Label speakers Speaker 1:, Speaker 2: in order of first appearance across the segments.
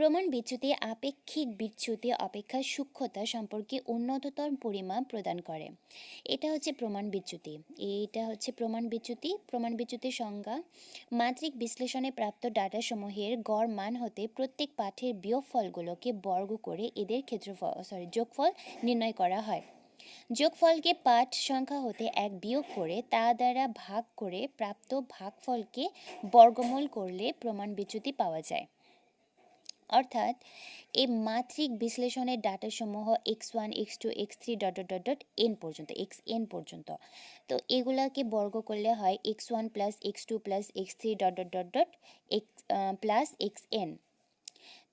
Speaker 1: প্রমাণ বিচ্যুতি, আপেক্ষিক বিচ্যুতি, অপেক্ষা সূক্ষ্মতা সম্পর্কে উন্নততর পরিমাপ প্রদান করে। এটা হচ্ছে প্রমাণ বিচ্যুতি। এইটা হচ্ছে প্রমাণ বিচ্যুতি। প্রমাণ বিচ্যুতির সংজ্ঞা, মাত্রিক বিশ্লেষণে প্রাপ্ত ডাটাসমূহের গড় মান হতে প্রত্যেক পাঠের বিয়োগফলগুলোকে বর্গ করে এদের ক্ষেত্রফল সরি যোগফল নির্ণয় করা হয়। যোগফলকে পাঠ সংখ্যা হতে এক বিয়োগ করে, তা দ্বারা ভাগ করে প্রাপ্ত ভাগফলকে বর্গমূল করলে প্রমাণ বিচ্যুতি পাওয়া যায়। অর্থাৎ এই মাত্রিক বিশ্লেষণের ডাটাসমূহ x one x two x three dot dot dot n পর্যন্ত এক্স এন পর্যন্ত। তো এগুলাকে বর্গ করলে হয় x one plus x two plus x three dot dot dot dot x plus x n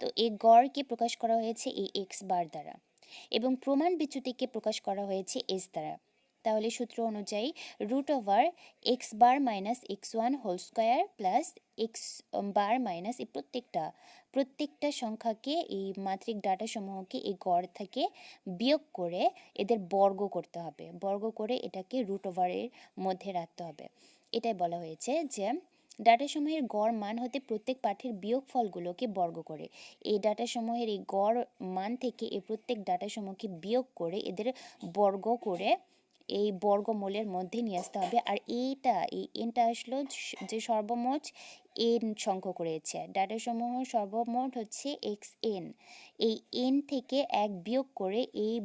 Speaker 1: তো এই গড়কে প্রকাশ করা হয়েছে? এই এক্স বার দ্বারা। এবং প্রমাণ বিচ্যুতিকে প্রকাশ করা হয়েছে এস দ্বারা। তাহলে সূত্র অনুযায়ী root over x bar minus x one whole square plus x bar minus এই প্রত্যেকটা প্রত্যেকটা সংখ্যাকে, এই মাত্রিক ডাটা সমূহকে এই গড় থেকে বিয়োগ করে এদের বর্গ করতে হবে। বর্গ করে এটাকে রুট ওভারের মধ্যে রাখতে হবে। এটাই বলা হয়েছে যে ডাটাসমূহের গড় মান হতে প্রত্যেক পাঠের বিয়োগ ফলগুলোকে বর্গ করে। এই ডাটাসমূহের এই গড় মান থেকে এই প্রত্যেক ডাটাসমূহকে বিয়োগ করে এদের বর্গ করে এই বর্গমূলের মধ্যে নিয়ে আসতে হবে। আর এইটা, এই এনটা আসলো যে সর্বমোট এন সংখ্যক রয়েছে। ডাটাসমূহ সর্বমোট হচ্ছে এক্স এন এই এন থেকে এক বিয়োগ করে এই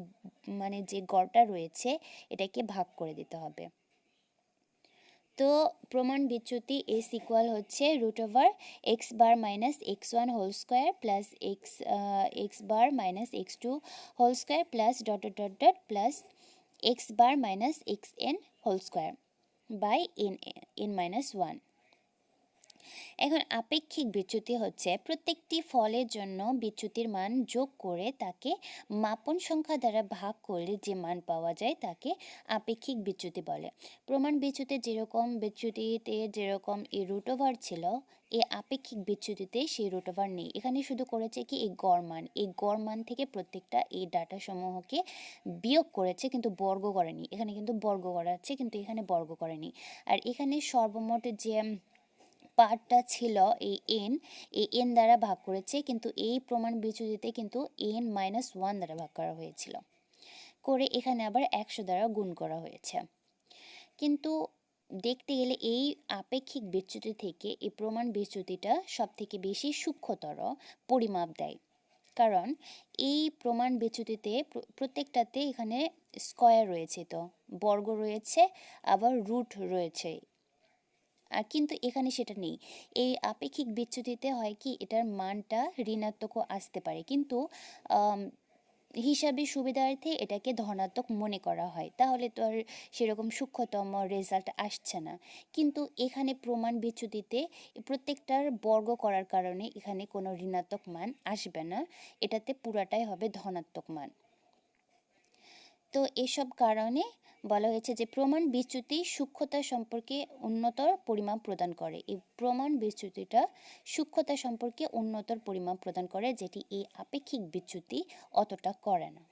Speaker 1: মানে যে গড়টা রয়েছে, এটাকে ভাগ করে দিতে হবে। তো প্রমাণ বিচ্যুতি এস ইকুয়াল হচ্ছে root over x bar minus x one whole square plus x x bar minus x two whole square plus dot dot dot plus x bar minus xn whole square by n, n minus 1. এখন আপেক্ষিক বিচ্যুতি হচ্ছে, প্রত্যেকটি ফলের জন্য বিচ্যুতির মান যোগ করে তাকে মাপন সংখ্যা দ্বারা ভাগ করলে যে মান পাওয়া যায় তাকে আপেক্ষিক বিচ্যুতি বলে। প্রমাণ বিচ্যুতি যেরকম বিচ্যুতিতে যেরকম এই রুট ওভার ছিল এই আপেক্ষিক বিচ্যুতিতে সেই রুট ওভার নেই। এখানে শুধু করেছে কি এই গড় মান। এই গড় মান থেকে প্রত্যেকটা এই ডাটা সমূহকে বিয়োগ করেছে কিন্তু বর্গ করেনি। এখানে কিন্তু বর্গ করাচ্ছে কিন্তু এখানে বর্গ করেনি। আর এখানে সর্বমোট যে পার্টটা ছিল এই এন এই এন দ্বারা ভাগ করেছে, কিন্তু এই প্রমাণ বিচ্যুতিতে কিন্তু এন মাইনাস ওয়ান দ্বারা ভাগ করা হয়েছিল। করে এখানে আবার একশো দ্বারা গুণ করা হয়েছে। কিন্তু দেখতে গেলে এই আপেক্ষিক বিচ্যুতি থেকে এই প্রমাণ বিচ্যুতিটা সব থেকে বেশি সূক্ষ্মতর পরিমাপ দেয়। কারণ এই প্রমাণ বিচ্যুতিতে প্রত্যেকটাতে এখানে স্কয়ার রয়েছে তো, বর্গ রয়েছে, আবার রুট রয়েছে। কিন্তু এখানে সেটা নেই। এই আপেক্ষিক বিচ্যুতিতে হয় কি, এটার মানটা ঋণাত্মকও আসতে পারে। কিন্তু হিসাবে সুবিধার্থে এটাকে ধনাত্মক মনে করা হয়। তাহলে তো আর সেরকম সূক্ষ্মতম রেজাল্ট আসছে না। কিন্তু এখানে প্রমাণ বিচ্যুতিতে প্রত্যেকটার বর্গ করার কারণে এখানে কোনো ঋণাত্মক মান আসবে না। এটাতে পুরাটাই হবে ধনাত্মক মান। তো এসব কারণে বলা হয়েছে যে প্রমাণ বিচ্যুতি সূক্ষ্মতা সম্পর্কে উন্নতর পরিমাপ প্রদান করে। এই প্রমাণ বিচ্যুতিটা সূক্ষ্মতা সম্পর্কে উন্নতর পরিমাপ প্রদান করে, যেটি এই আপেক্ষিক বিচ্যুতি অতটা করে না।